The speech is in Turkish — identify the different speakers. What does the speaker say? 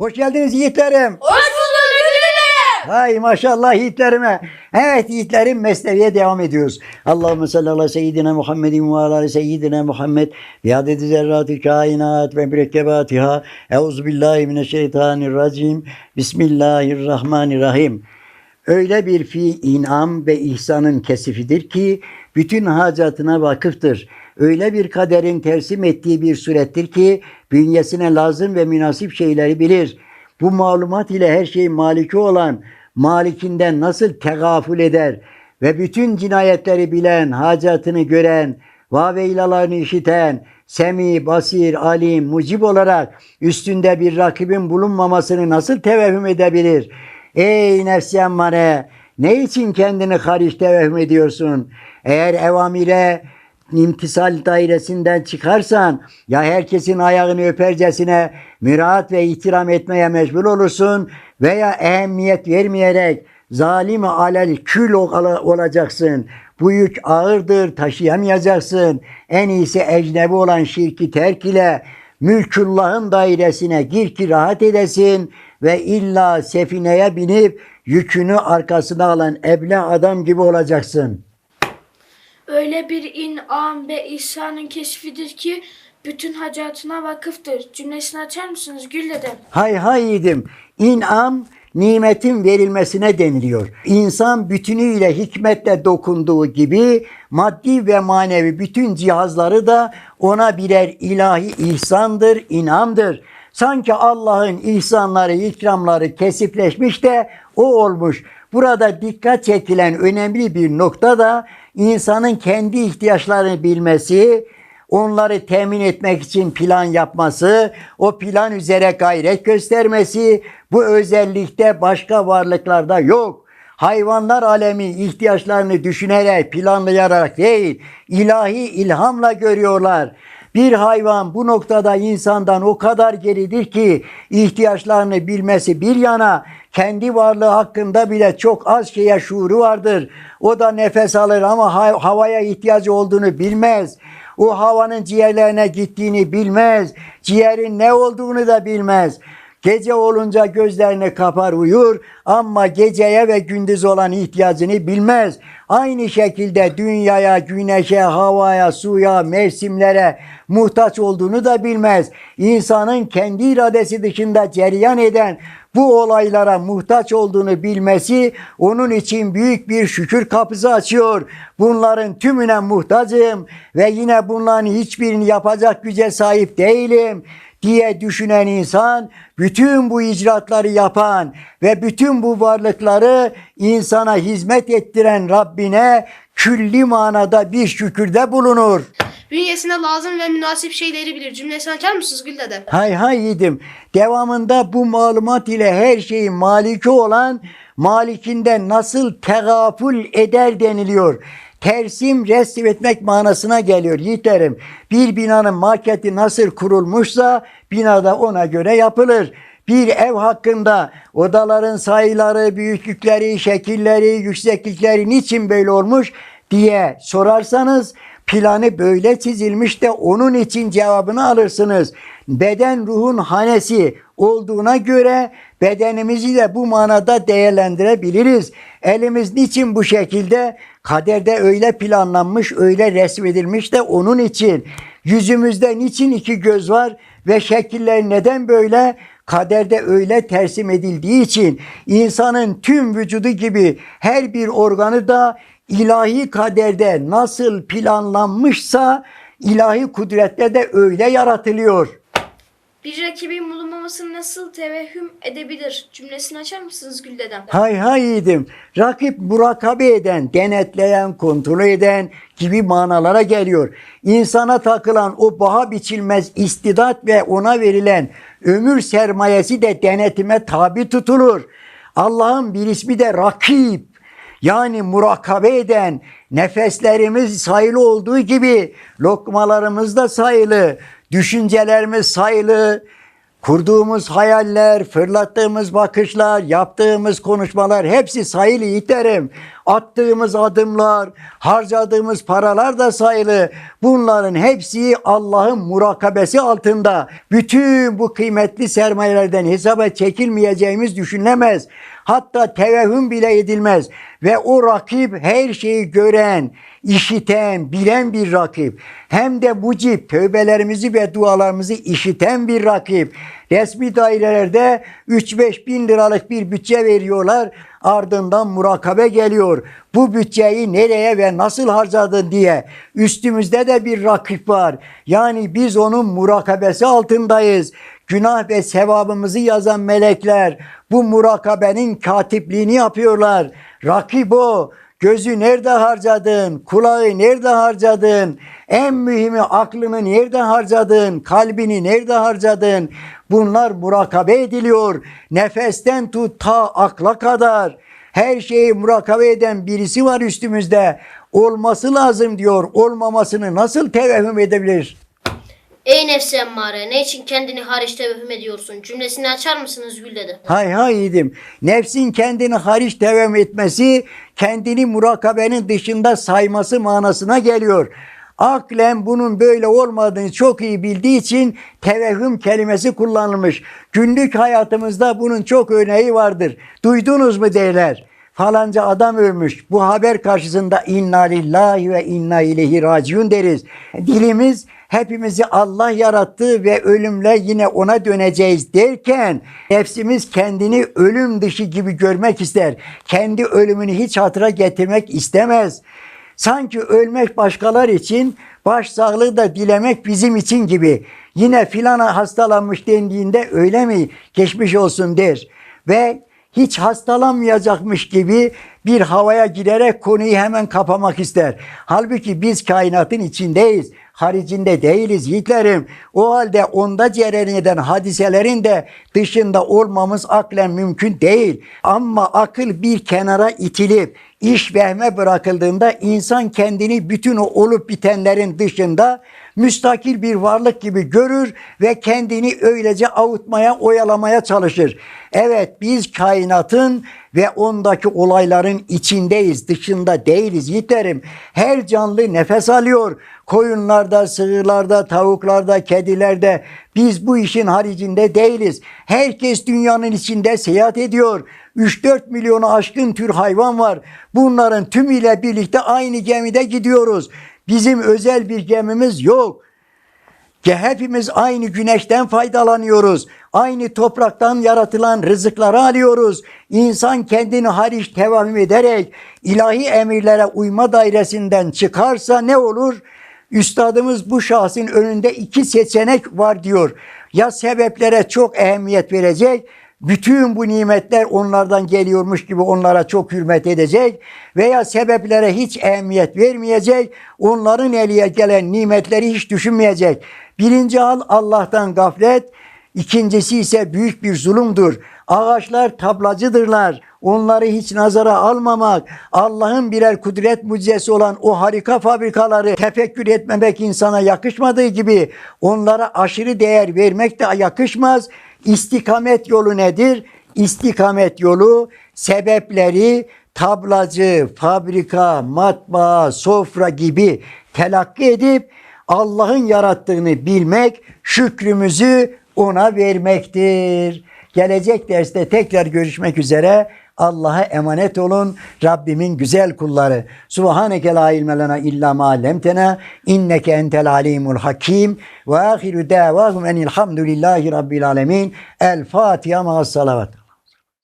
Speaker 1: Hoş geldiniz yiğitlerim.
Speaker 2: Hoş bulduk Gülüne.
Speaker 1: Hay maşallah yiğitlerime. Evet yiğitlerim mesneviye devam ediyoruz. Allahümme salli ala seyyidina Muhammedin ve ala seyyidina Muhammed. Bi adedi zerratü kainat ve mürekkebatiha. Euzubillahimineşşeytanirracim. Bismillahirrahmanirrahim. Öyle bir fi inam ve ihsanın kesifidir ki bütün hacatına vakıftır. Öyle bir kaderin tersim ettiği bir surettir ki bünyesine lazım ve münasip şeyleri bilir. Bu malumat ile her şeyin maliki olan malikinden nasıl tegafül eder ve bütün cinayetleri bilen, hacatını gören, vaveylalarını işiten, semi, basir, alim, mucib olarak üstünde bir rakibin bulunmamasını nasıl tevehüm edebilir? Ey nefsi emmare! Ne için kendini hariç tevehüm ediyorsun? Eğer evamire imtisal dairesinden çıkarsan ya herkesin ayağını öpercesine müraat ve ihtiram etmeye mecbur olursun veya ehemmiyet vermeyerek zalim alel kül ol- olacaksın. Bu yük ağırdır, taşıyamayacaksın. En iyisi ecnebi olan şirki terk ile mülkullahın dairesine gir ki rahat edesin ve illa sefineye binip yükünü arkasına alan eble adam gibi olacaksın.''
Speaker 2: Öyle bir inam ve ihsanın keşfidir ki bütün hacatına vakıftır. Cümlesini açar mısınız Gül dedem?
Speaker 1: Hay hay yiğidim. İnam nimetin verilmesine deniliyor. İnsan bütünüyle hikmetle dokunduğu gibi maddi ve manevi bütün cihazları da ona birer ilahi ihsandır, inamdır. Sanki Allah'ın ihsanları, ikramları kesipleşmiş de o olmuş. Burada dikkat çekilen önemli bir nokta da insanın kendi ihtiyaçlarını bilmesi, onları temin etmek için plan yapması, o plan üzere gayret göstermesi bu özellikte başka varlıklarda yok. Hayvanlar alemi ihtiyaçlarını düşünerek, planlayarak değil, ilahi ilhamla görüyorlar. Bir hayvan bu noktada insandan o kadar geridir ki ihtiyaçlarını bilmesi bir yana kendi varlığı hakkında bile çok az şeye şuuru vardır. O da nefes alır ama ha- havaya ihtiyacı olduğunu bilmez. O havanın ciğerlerine gittiğini bilmez. Ciğerin ne olduğunu da bilmez. Gece olunca gözlerini kapar uyur ama geceye ve gündüz olan ihtiyacını bilmez. Aynı şekilde dünyaya, güneşe, havaya, suya, mevsimlere muhtaç olduğunu da bilmez. İnsanın kendi iradesi dışında cereyan eden bu olaylara muhtaç olduğunu bilmesi onun için büyük bir şükür kapısı açıyor. Bunların tümüne muhtacım ve yine bunların hiçbirini yapacak güce sahip değilim diye düşünen insan bütün bu icraatları yapan ve bütün bu varlıkları insana hizmet ettiren Rabbine külli manada bir şükürde bulunur.
Speaker 3: Bünyesine lazım ve münasip şeyleri bilir. Cümlesini açar mısınız Gül dede?
Speaker 1: Hay hay yiğidim. Devamında bu malumat ile her şeyin maliki olan malikinden nasıl tegafül eder deniliyor. Tersim resim etmek manasına geliyor yiğitlerim. Bir binanın maketi nasıl kurulmuşsa binada ona göre yapılır. Bir ev hakkında odaların sayıları, büyüklükleri, şekilleri, yükseklikleri niçin böyle olmuş diye sorarsanız planı böyle çizilmiş de onun için cevabını alırsınız. Beden ruhun hanesi olduğuna göre bedenimizi de bu manada değerlendirebiliriz. Elimiz niçin bu şekilde? Kaderde öyle planlanmış, öyle resmedilmiş de onun için. Yüzümüzde niçin iki göz var ve şekiller neden böyle? kaderde öyle tersim edildiği için insanın tüm vücudu gibi her bir organı da ilahi kaderde nasıl planlanmışsa ilahi kudretle de öyle yaratılıyor.
Speaker 2: Bir rakibin bulunmamasını nasıl tevehhüm edebilir? Cümlesini açar mısınız Gül dedem?
Speaker 1: Hay hay yiğidim. Rakip murakabe eden, denetleyen, kontrol eden gibi manalara geliyor. İnsana takılan o baha biçilmez istidat ve ona verilen ömür sermayesi de denetime tabi tutulur. Allah'ın bir ismi de rakip. Yani murakabe eden nefeslerimiz sayılı olduğu gibi lokmalarımız da sayılı, düşüncelerimiz sayılı, kurduğumuz hayaller, fırlattığımız bakışlar, yaptığımız konuşmalar hepsi sayılı yiğitlerim. Attığımız adımlar, harcadığımız paralar da sayılı. Bunların hepsi Allah'ın murakabesi altında. Bütün bu kıymetli sermayelerden hesaba çekilmeyeceğimiz düşünülemez. Hatta tevehüm bile edilmez. Ve o rakip her şeyi gören, işiten, bilen bir rakip. Hem de mucib, tövbelerimizi ve dualarımızı işiten bir rakip. Resmi dairelerde 3-5 bin liralık bir bütçe veriyorlar. Ardından murakabe geliyor. Bu bütçeyi nereye ve nasıl harcadın diye. Üstümüzde de bir rakip var. Yani biz onun murakabesi altındayız. Günah ve sevabımızı yazan melekler bu murakabenin katipliğini yapıyorlar. Rakip o. Gözü nerede harcadın? Kulağı nerede harcadın? En mühimi aklını nerede harcadın? Kalbini nerede harcadın? Bunlar murakabe ediliyor. Nefesten tut ta akla kadar. Her şeyi murakabe eden birisi var üstümüzde. Olması lazım diyor. Olmamasını nasıl tevehüm edebilir?
Speaker 4: Ey nefsi emmare ne için kendini hariç tevehüm ediyorsun? Cümlesini açar mısınız Gül dede?
Speaker 1: Hay hay yedim. Nefsin kendini hariç devam etmesi, kendini murakabenin dışında sayması manasına geliyor. Aklen bunun böyle olmadığını çok iyi bildiği için tevehüm kelimesi kullanılmış. Günlük hayatımızda bunun çok örneği vardır. Duydunuz mu derler. Falanca adam ölmüş. Bu haber karşısında inna lillahi ve inna ileyhi raciun deriz. Dilimiz hepimizi Allah yarattı ve ölümle yine ona döneceğiz derken nefsimiz kendini ölüm dışı gibi görmek ister. Kendi ölümünü hiç hatıra getirmek istemez. Sanki ölmek başkalar için, başsağlığı da dilemek bizim için gibi. Yine filana hastalanmış dendiğinde öyle mi geçmiş olsun der. Ve hiç hastalanmayacakmış gibi bir havaya girerek konuyu hemen kapamak ister. Halbuki biz kainatın içindeyiz. Haricinde değiliz yiğitlerim. O halde onda cereyan eden hadiselerin de dışında olmamız aklen mümkün değil. Ama akıl bir kenara itilip iş vehme bırakıldığında insan kendini bütün o olup bitenlerin dışında müstakil bir varlık gibi görür ve kendini öylece avutmaya, oyalamaya çalışır. Evet biz kainatın ve ondaki olayların içindeyiz, dışında değiliz yiğitlerim. Her canlı nefes alıyor. Koyunlarda, sığırlarda, tavuklarda, kedilerde biz bu işin haricinde değiliz. Herkes dünyanın içinde seyahat ediyor. 3-4 milyonu aşkın tür hayvan var. Bunların tümüyle birlikte aynı gemide gidiyoruz. Bizim özel bir gemimiz yok. Ki hepimiz aynı güneşten faydalanıyoruz. Aynı topraktan yaratılan rızıkları alıyoruz. İnsan kendini hariç tevahüm ederek ilahi emirlere uyma dairesinden çıkarsa ne olur? Üstadımız bu şahsın önünde iki seçenek var diyor. Ya sebeplere çok ehemmiyet verecek, bütün bu nimetler onlardan geliyormuş gibi onlara çok hürmet edecek veya sebeplere hiç ehemmiyet vermeyecek, onların eliye gelen nimetleri hiç düşünmeyecek. Birinci hal Allah'tan gaflet, ikincisi ise büyük bir zulümdür. Ağaçlar tablacıdırlar. Onları hiç nazara almamak, Allah'ın birer kudret mucizesi olan o harika fabrikaları tefekkür etmemek insana yakışmadığı gibi onlara aşırı değer vermek de yakışmaz. İstikamet yolu nedir? İstikamet yolu sebepleri tablacı, fabrika, matbaa, sofra gibi telakki edip Allah'ın yarattığını bilmek, şükrümüzü ona vermektir. Gelecek derste tekrar görüşmek üzere. Allah'a emanet olun. Rabbimin güzel kulları. Subhaneke la ilme lena illa ma allamtena inneke entel alimul hakim ve ahiru davahum enilhamdülillahi rabbil alemin. El Fatiha ma'as salavat.